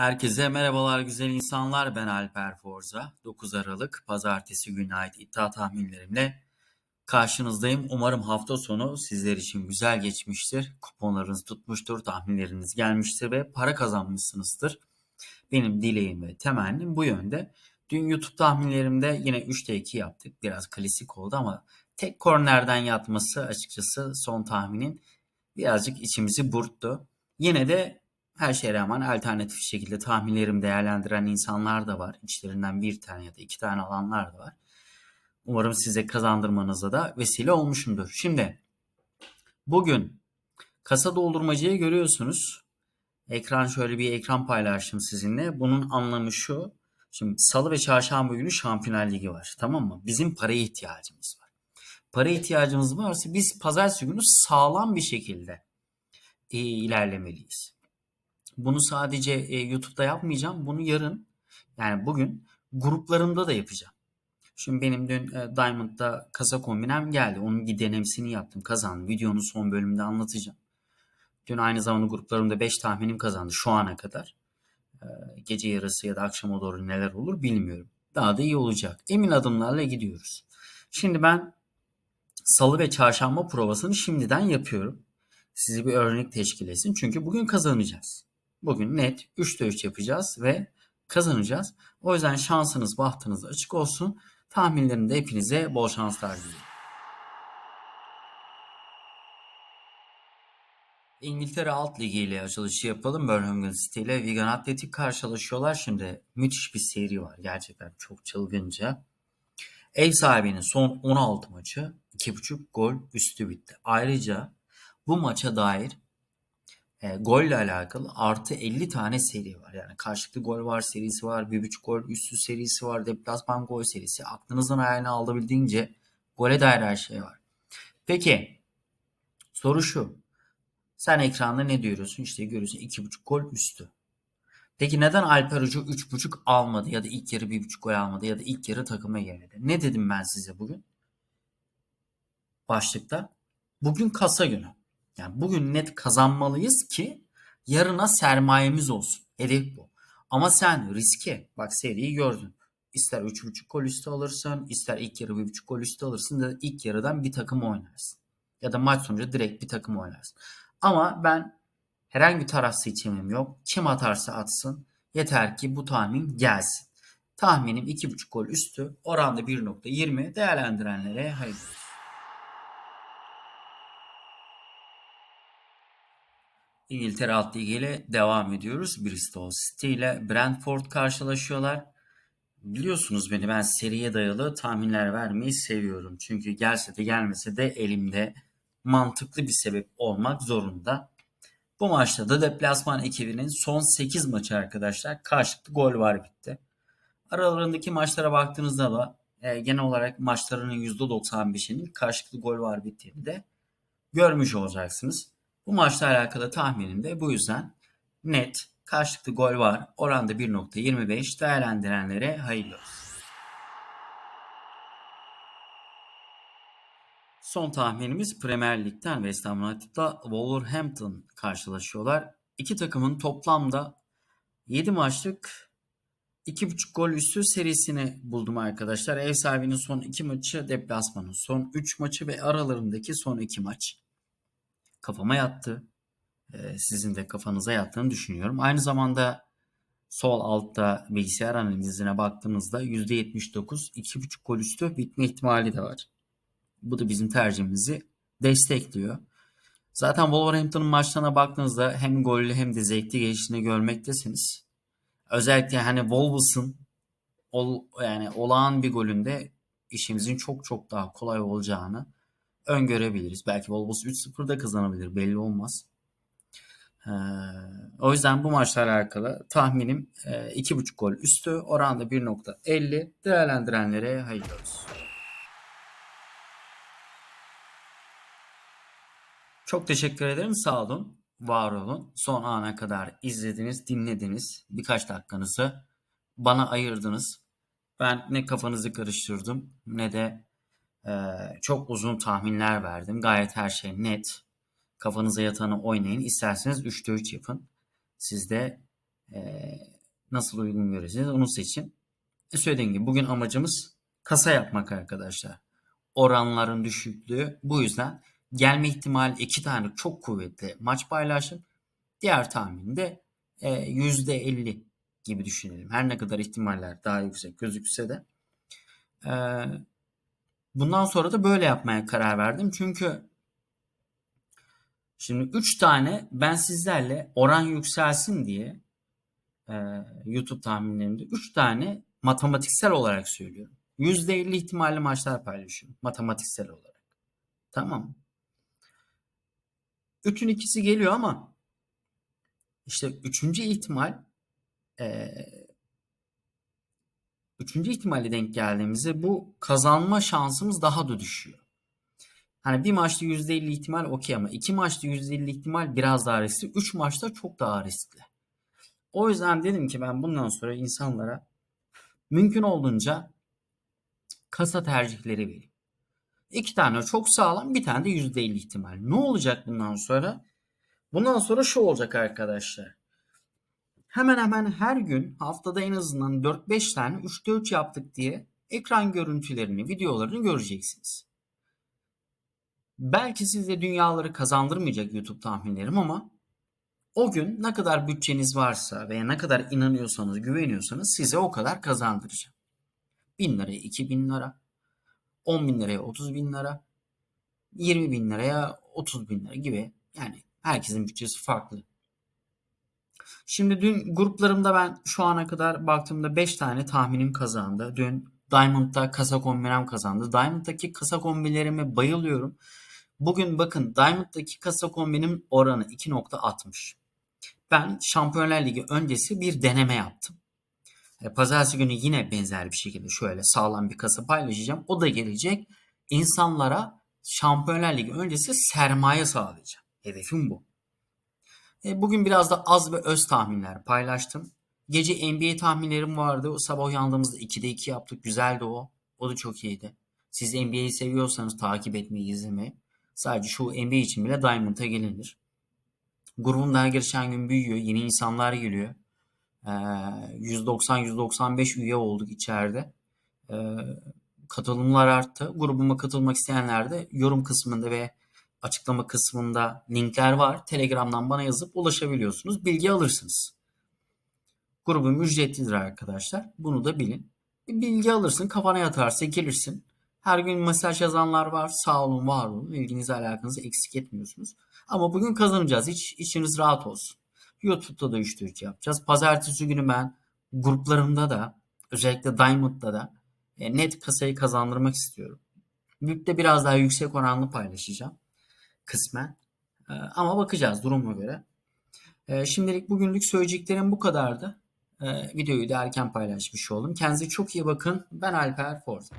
Herkese merhabalar güzel insanlar. Ben Alper Forza. 9 Aralık Pazartesi gününe ait iddia tahminlerimle karşınızdayım. Umarım hafta sonu sizler için güzel geçmiştir. Kuponlarınız tutmuştur, tahminleriniz gelmiştir ve para kazanmışsınızdır. Benim dileğim ve temennim bu yönde. Dün YouTube tahminlerimde yine 3'te 2 yaptık. Biraz klasik oldu ama tek kornerden yatması açıkçası son tahminin birazcık içimizi burktu. Yine de her şeye rağmen alternatif şekilde tahminlerimi değerlendiren insanlar da var. İçlerinden bir tane ya da iki tane alanlar da var. Umarım size kazandırmanıza da vesile olmuşumdur. Şimdi bugün kasa doldurmacıyı görüyorsunuz. Ekran şöyle bir ekran paylaştım sizinle. Bunun anlamı şu. Şimdi salı ve çarşamba günü Şampiyonlar Ligi var. Tamam mı? Bizim paraya ihtiyacımız var. Para ihtiyacımız varsa biz pazartesi günü sağlam bir şekilde e, ilerlemeliyiz. Bunu sadece e, YouTube'da yapmayacağım. Bunu yarın yani bugün gruplarımda da yapacağım. Şimdi benim dün e, Diamond'da kasa kombinem geldi. Onun bir denemesini yaptım. Kazandım. Videonun son bölümünde anlatacağım. Dün aynı zamanda gruplarımda 5 tahminim kazandı şu ana kadar. E, gece yarısı ya da akşama doğru neler olur bilmiyorum. Daha da iyi olacak. Emin adımlarla gidiyoruz. Şimdi ben salı ve çarşamba provasını şimdiden yapıyorum. Sizi bir örnek teşkil etsin. Çünkü bugün kazanacağız. Bugün net 3'te 3 yapacağız ve kazanacağız. O yüzden şansınız, bahtınız açık olsun. Tahminlerimde hepinize bol şanslar diliyorum. İngiltere Alt Ligi ile açılışı yapalım. Birmingham City ile Wigan Athletic karşılaşıyorlar. Şimdi müthiş bir seri var. Gerçekten çok çılgınca. Ev sahibinin son 16 maçı 2.5 gol üstü bitti. Ayrıca bu maça dair e, golle alakalı artı 50 tane seri var. Yani karşılıklı gol var serisi var. 1.5 gol üstü serisi var. Deplasman gol serisi. Aklınızdan hayalini alabildiğince gole dair her şey var. Peki soru şu. Sen ekranda ne diyorsun? İşte görüyorsun 2.5 gol üstü. Peki neden Alper Hoca 3.5 almadı ya da ilk yarı 1.5 gol almadı ya da ilk yarı takıma gelmedi? Ne dedim ben size bugün? Başlıkta. Bugün kasa günü. Yani bugün net kazanmalıyız ki yarına sermayemiz olsun. Hedef bu. Ama sen riske bak seriyi gördün. İster 3.5 gol üstü alırsın, ister ilk yarı 1.5 gol üstü alırsın da ilk yarıdan bir takım oynarsın. Ya da maç sonucu direkt bir takım oynarsın. Ama ben herhangi bir taraf seçimim yok. Kim atarsa atsın. Yeter ki bu tahmin gelsin. Tahminim 2.5 gol üstü. Oranda 1.20 değerlendirenlere hayırlı İngiltere Alt Ligi ile devam ediyoruz. Bristol City ile Brentford karşılaşıyorlar. Biliyorsunuz beni ben seriye dayalı tahminler vermeyi seviyorum. Çünkü gelse de gelmese de elimde mantıklı bir sebep olmak zorunda. Bu maçta da deplasman ekibinin son 8 maçı arkadaşlar karşılıklı gol var bitti. Aralarındaki maçlara baktığınızda da e, genel olarak maçlarının %95'inin karşılıklı gol var bittiğini de görmüş olacaksınız. Bu maçla alakalı tahminim de bu yüzden net karşılıklı gol var. Oranda 1.25 değerlendirenlere hayırlı. Son tahminimiz Premier Lig'den West Ham United'la Wolverhampton karşılaşıyorlar. İki takımın toplamda 7 maçlık 2.5 gol üstü serisini buldum arkadaşlar. Ev sahibinin son 2 maçı, deplasmanın son 3 maçı ve aralarındaki son 2 maç kafama yattı. Ee, sizin de kafanıza yattığını düşünüyorum. Aynı zamanda sol altta bilgisayar analizine baktığınızda %79 2.5 gol üstü bitme ihtimali de var. Bu da bizim tercihimizi destekliyor. Zaten Wolverhampton'ın maçlarına baktığınızda hem gollü hem de zevkli geçtiğini görmektesiniz. Özellikle hani Wolves'ın ol, yani olağan bir golünde işimizin çok çok daha kolay olacağını öngörebiliriz. Belki Wolves 3-0'da kazanabilir belli olmaz. Ee, o yüzden bu maçla alakalı tahminim e, 2.5 gol üstü oranda 1.50 değerlendirenlere hayırlı olsun. Çok teşekkür ederim. Sağ olun. Var olun. Son ana kadar izlediniz, dinlediniz. Birkaç dakikanızı bana ayırdınız. Ben ne kafanızı karıştırdım ne de e, çok uzun tahminler verdim. Gayet her şey net. Kafanıza yatanı oynayın. İsterseniz 3'te 3 yapın. Siz de Ee, nasıl uygun görürseniz onu seçin. E söylediğim gibi bugün amacımız kasa yapmak arkadaşlar. Oranların düşüklüğü. Bu yüzden gelme ihtimali iki tane çok kuvvetli maç paylaşın. Diğer tahminde e, %50 gibi düşünelim. Her ne kadar ihtimaller daha yüksek gözükse de. E, bundan sonra da böyle yapmaya karar verdim. Çünkü şimdi 3 tane ben sizlerle oran yükselsin diye e, YouTube tahminlerimde 3 tane matematiksel olarak söylüyorum. %50 ihtimalli maçlar paylaşıyorum matematiksel olarak. Tamam? Üçün ikisi geliyor ama işte üçüncü ihtimal e, üçüncü ihtimalle denk geldiğimizde bu kazanma şansımız daha da düşüyor. Hani bir maçta %50 ihtimal okey ama iki maçta %50 ihtimal biraz daha riskli. Üç maçta çok daha riskli. O yüzden dedim ki ben bundan sonra insanlara mümkün olduğunca kasa tercihleri vereyim. İki tane çok sağlam bir tane de %50 ihtimal. Ne olacak bundan sonra? Bundan sonra şu olacak arkadaşlar. Hemen hemen her gün haftada en azından 4-5 tane 3-4 yaptık diye ekran görüntülerini, videolarını göreceksiniz. Belki size dünyaları kazandırmayacak YouTube tahminlerim ama o gün ne kadar bütçeniz varsa veya ne kadar inanıyorsanız, güveniyorsanız size o kadar kazandıracağım. 1000 liraya 2000 lira, 10 bin liraya 30 bin lira, 20 bin liraya 30 bin lira gibi. Yani herkesin bütçesi farklı. Şimdi dün gruplarımda ben şu ana kadar baktığımda 5 tane tahminim kazandı. Dün Diamond'da kasa kombinem kazandı. Diamond'daki kasa kombilerime bayılıyorum. Bugün bakın Diamond'daki kasa kombinim oranı 2.60. Ben Şampiyonlar Ligi öncesi bir deneme yaptım. E, Pazartesi günü yine benzer bir şekilde şöyle sağlam bir kasa paylaşacağım. O da gelecek. İnsanlara Şampiyonlar Ligi öncesi sermaye sağlayacağım. Hedefim bu. E, bugün biraz da az ve öz tahminler paylaştım. Gece NBA tahminlerim vardı. Sabah uyandığımızda 2'de 2 yaptık. Güzeldi o. O da çok iyiydi. Siz NBA'yi seviyorsanız takip etmeyi, izlemeyi. Sadece şu NBA için bile Diamond'a gelinir. Grubum daha geçen gün büyüyor. Yeni insanlar geliyor. Ee, 190-195 üye olduk içeride. Ee, katılımlar arttı. Grubuma katılmak isteyenler de yorum kısmında ve açıklama kısmında linkler var. Telegram'dan bana yazıp ulaşabiliyorsunuz. Bilgi alırsınız. Grubum ücretlidir arkadaşlar. Bunu da bilin. Bilgi alırsın. Kafana yatarsa gelirsin. Her gün mesaj yazanlar var. Sağ olun, var olun. İlginizi alakanızı eksik etmiyorsunuz. Ama bugün kazanacağız. Hiç içiniz rahat olsun. YouTube'da da 3-4 yapacağız. Pazartesi günü ben gruplarımda da özellikle Diamond'da da e, net kasayı kazandırmak istiyorum. Büyükte biraz daha yüksek oranlı paylaşacağım. Kısmen. E, ama bakacağız duruma göre. E, şimdilik bugünlük söyleyeceklerim bu kadardı. E, videoyu da erken paylaşmış oldum. Kendinize çok iyi bakın. Ben Alper Forza.